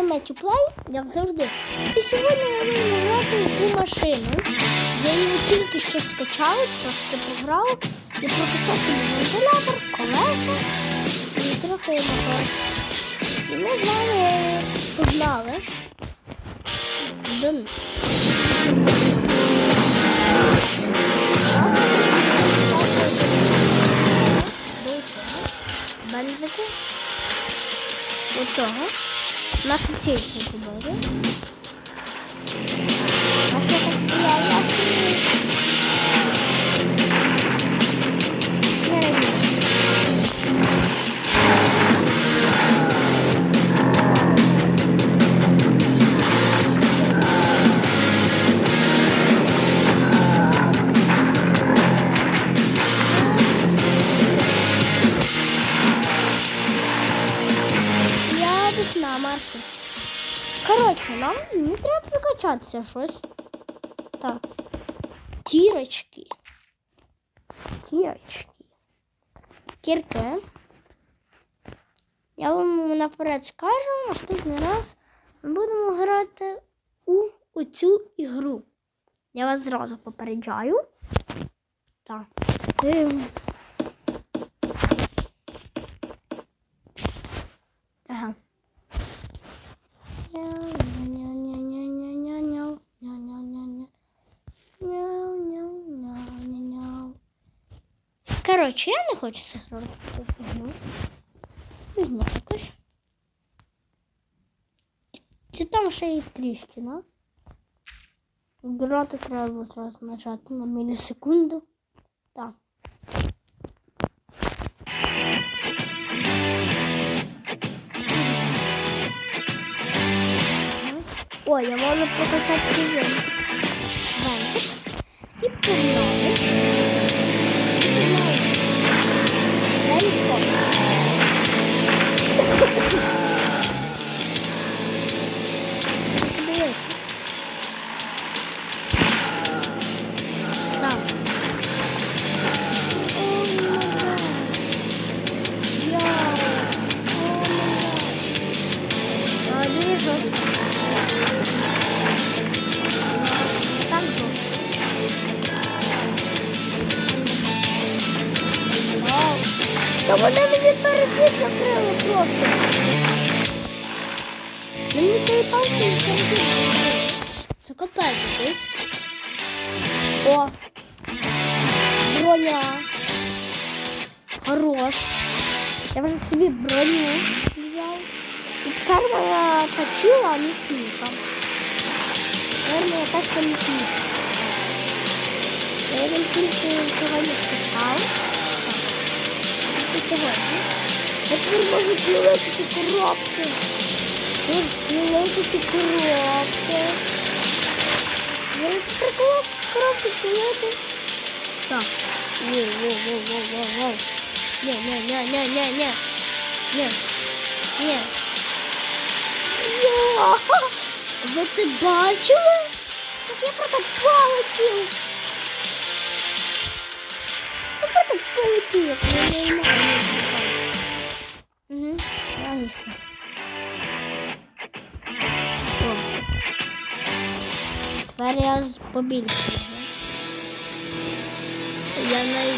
це Метю як завжди. І сьогодні я буду грати у машину. Я її тільки що скачав, трошки пограв і прокачав собі вентилятор, колеса і трохи мотор. І ми з вами погнали. до них. До цього бензику. Оцього. Наша прокачатися щось. Так. Тірочки. Тірочки. Кірки. Я вам наперед скажу, наступний раз ми будемо грати у оцю ігру. Я вас зразу попереджаю. Так. Коротше, я не хочу це грати. Візьму якось. Чи там ще і трішки, да? Грати треба зараз нажати на мілісекунду. Так. Ой, я можу прокачати сезон. Вентик. І погнали. 있어. Та вони мені перехід закрили просто. Мені тої палки не перехід закрили. Це капець якийсь. О. Броня. Хорош. Я вже собі броню взяв. І тепер моя точила не сміша. Тепер моя тачка не сміша. Я її тільки сьогодні скачав. Сьогодні. Я тепер можу пілити ці коробки. Пілити ці коробки. Я тепер колоб- коробки пілити. Так. Воу, воу, воу, воу, воу, воу. Ні, ні, ні, ні, ні, ні. Ні. Ні. Йо! Ви це бачили? Так я просто полетів. Я просто полетів, я не маю. Тепер я побільше. Я най...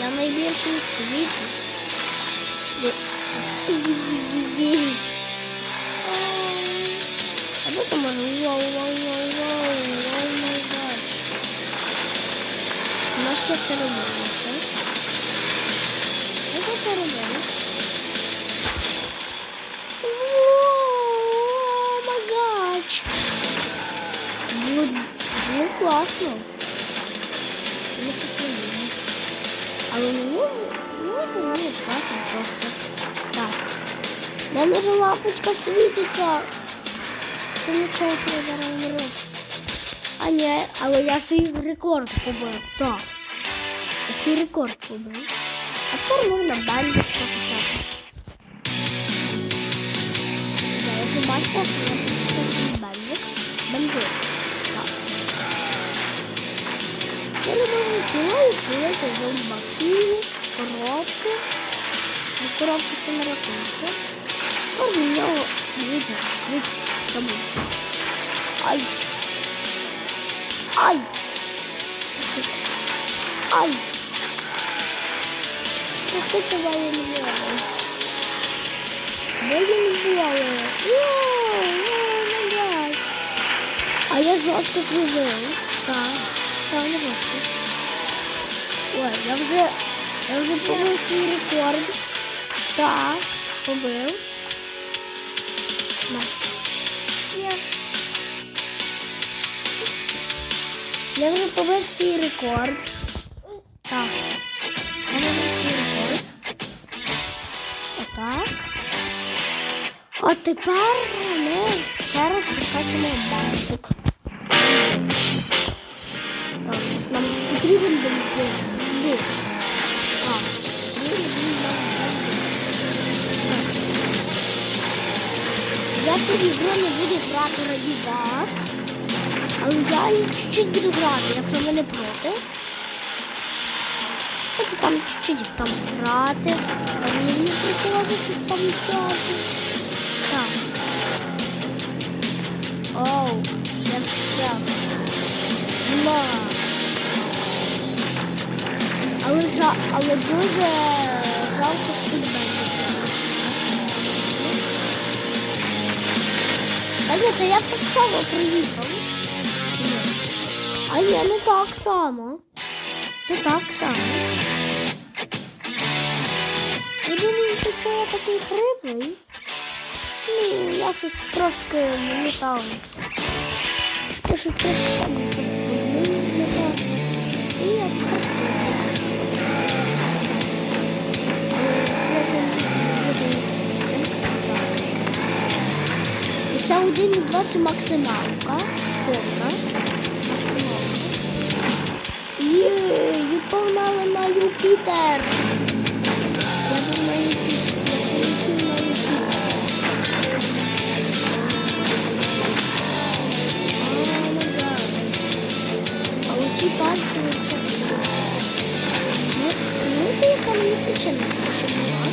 я найбільший у світі. А вот там можу. Вау, вау, вау, вау, вау, гад. У нас це робилося? Мене вже лампочка світиться. Це нічого не зараз умру. А ні, але я свій рекорд побив. Так. Я свій рекорд побив. А тепер можна бандик прокачати. Да, я побачила, що я прокачав бандик. Бандик. Так. Я не можу пілою пилити зомбаки, коробки. Ну, коробки це не рахується. Ладно, у нього... Дивіться, дивіться, що буде. Ай. Ай. Ай. Что ты твоя миллиона? Больно миллиона. А я жорстко служив. Так, так, не жорстко. Ой, я вже, я вже побив свій рекорд. Так, побив. На. Я вже побив свій рекорд. Так. Я побив свій рекорд. Отак. А тепер ми ще раз прокачуємо бантик. Так, нам потрібен бензин. Я тоді вже не буду грати раді вас. Але я і чуть-чуть буду грати, якщо ви не проти. Хочу там чуть-чуть там грати. Там мені приходить там взяти. Так. Оу, я взяв. На. Але жа, але дуже жалко студентів. А ні, то я так само приїхав. Ні. А ні, не так само. Не так само. Ви думаєте, що я такий хриплий? Ну, я щось трошки не там. Я щось трошки там не так. І я Це 1,2 максималка. Повна. На Юпітер. Я був на Юпітер. Я полетів на Юпітер. А оці пальці оце все. Ну, ну, ти яка мені причина, що була.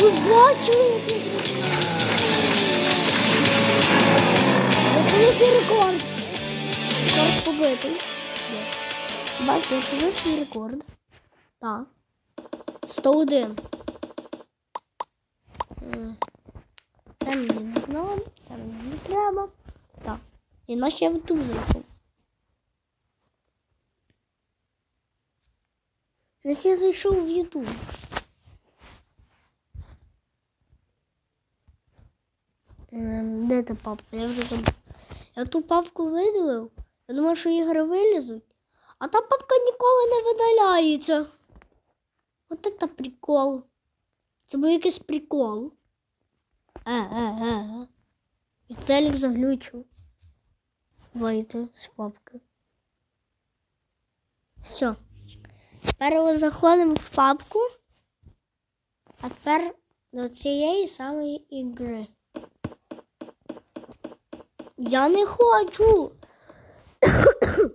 Ви бачили, як я зробила? Я рекорд. Рекорд побитий. Є. Бачите, я побив свій рекорд. Так. 101. М. Це мені не це мені не треба. Так. І наш я в ту зайшов. Значить, я зайшов в Ютуб. Ем, Де та папка? Я вже забув. Я ту папку видалив. Я думав, що ігри вилізуть. А та папка ніколи не видаляється. От це прикол. Це був якийсь прикол. Е, е, е, е. Віталік заглючив. Вийти з папки. Все. Тепер ми заходимо в папку. А тепер до цієї самої ігри. Я не хочу.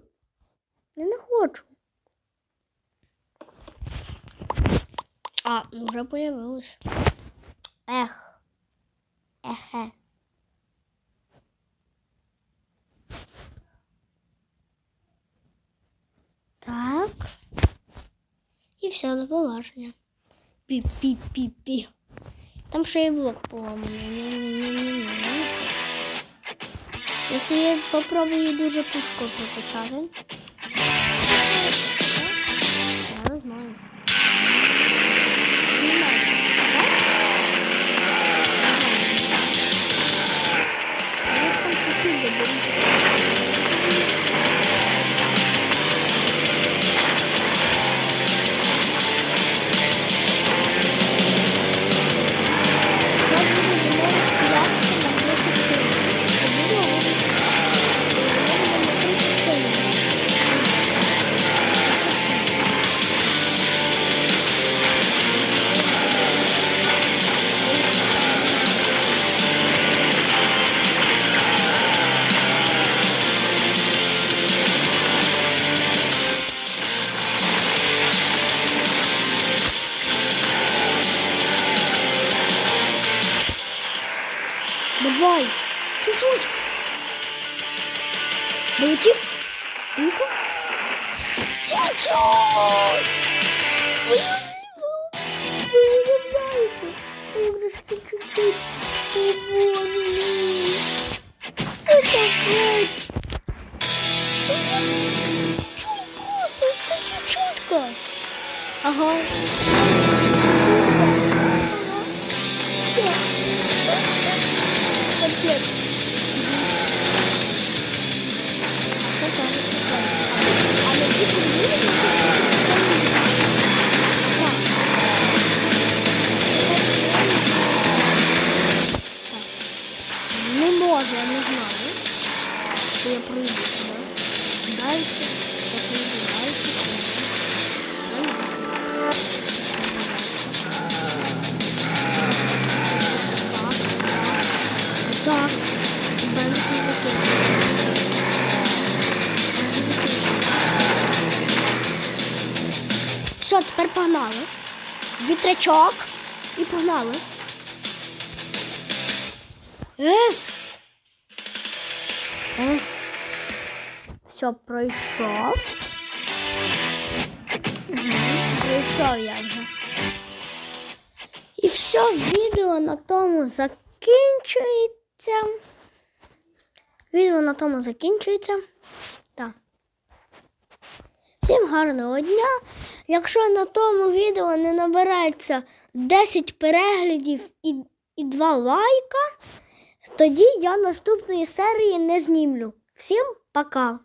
Я не хочу. А, вже появилось. Ех. Ехе. Так. І все, до побачення. Пі-пі-пі-пі. Там ще є блок. Якщо я попробую дуже пушку прокачати. Чуть-чуть. Долетів. Поїхав. Чуть-чуть. Ви уявляєте? Як же ж це чуть-чуть? О, Боже мій. Це капець. Чуть просто, це чуть-чутка. Ага. Капец. А Не може, я не знаю. Що я пройду сюди. Дальше. Я пройду дальше. Так. Так. Не Все, тепер погнали. Вітрячок і погнали. Ес. Ес. Все, пройшов. Пройшов я вже. І все, відео на тому закінчується. Відео на тому закінчується. Так. Всім гарного дня. Якщо на тому відео не набирається 10 переглядів і, і 2 лайка, тоді я наступної серії не знімлю. Всім пока!